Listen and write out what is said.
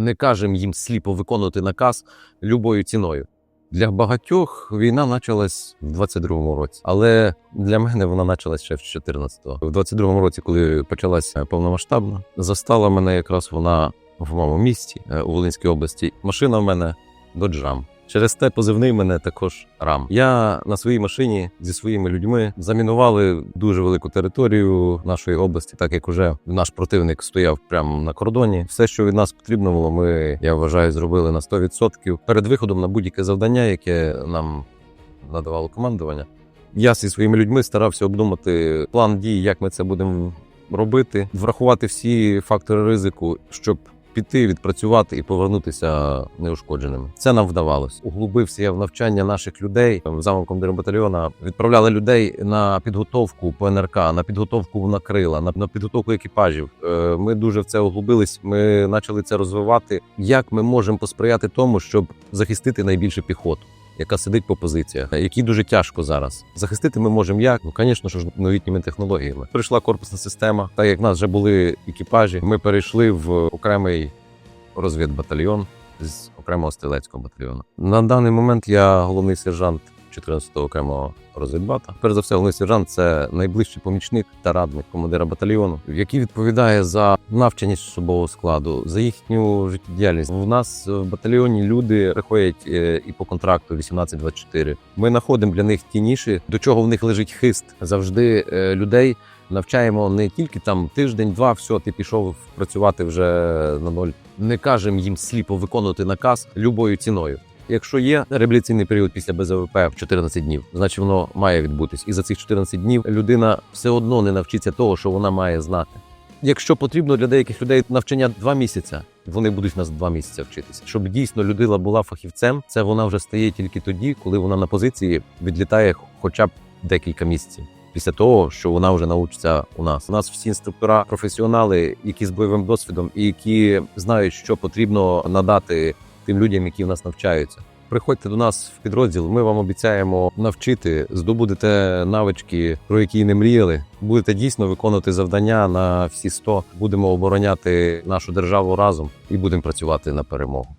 не кажемо їм сліпо виконувати наказ любою ціною. Для багатьох війна почалась в 22-му році, але для мене вона почалась ще в 14-го. В 22-му році, коли почалася повномасштабна, застала мене якраз вона в моєму місті е, у Волинській області. Машина в мене доджам. Через те позивний мене також рам. Я на своїй машині зі своїми людьми замінували дуже велику територію нашої області, так як уже наш противник стояв прямо на кордоні. Все, що від нас потрібно було, ми я вважаю, зробили на 100%. Перед виходом на будь-яке завдання, яке нам надавало командування. Я зі своїми людьми старався обдумати план дій, як ми це будемо робити, врахувати всі фактори ризику, щоб піти, відпрацювати і повернутися неушкодженими. Це нам вдавалось. Углубився я в навчання наших людей. Замом командиром батальйона відправляли людей на підготовку по НРК, на підготовку на крила, на, підготовку екіпажів. Е, Ми дуже в це углубились. Ми почали це розвивати. Як ми можемо посприяти тому, щоб захистити найбільше піхоту? Яка сидить по позиціях, які дуже тяжко зараз захистити. Ми можемо як ну, звісно ж, новітніми технологіями. Прийшла корпусна система. Так як в нас вже були екіпажі, ми перейшли в окремий розвідбатальйон з окремого стрілецького батальйону. На даний момент я головний сержант 14-го окремого розвідбата. Перш за все, головний сержант це найближчий помічник та радник командира батальйону, який відповідає за навченість особового складу, за їхню життєдіяльність. У нас в батальйоні люди приходять е, і по контракту 18-24. Ми знаходимо для них ті ніші, до чого в них лежить хист. Завжди е, людей навчаємо не тільки там тиждень-два, все, ти пішов працювати вже на ноль. Не кажемо їм сліпо виконувати наказ любою ціною. Якщо є реабілітаційний період після БЗВП в 14 днів, значить воно має відбутись. І за цих 14 днів людина все одно не навчиться того, що вона має знати. Якщо потрібно для деяких людей навчання два місяці, вони будуть нас два місяці вчитися. Щоб дійсно людина була фахівцем, це вона вже стає тільки тоді, коли вона на позиції відлітає хоча б декілька місяців. Після того, що вона вже навчиться у нас. У нас всі інструктора, професіонали, які з бойовим досвідом і які знають, що потрібно надати тим людям, які в нас навчаються. Приходьте до нас в підрозділ. Ми вам обіцяємо навчити, здобудете навички, про які не мріяли. Будете дійсно виконувати завдання на всі 100. Будемо обороняти нашу державу разом і будемо працювати на перемогу.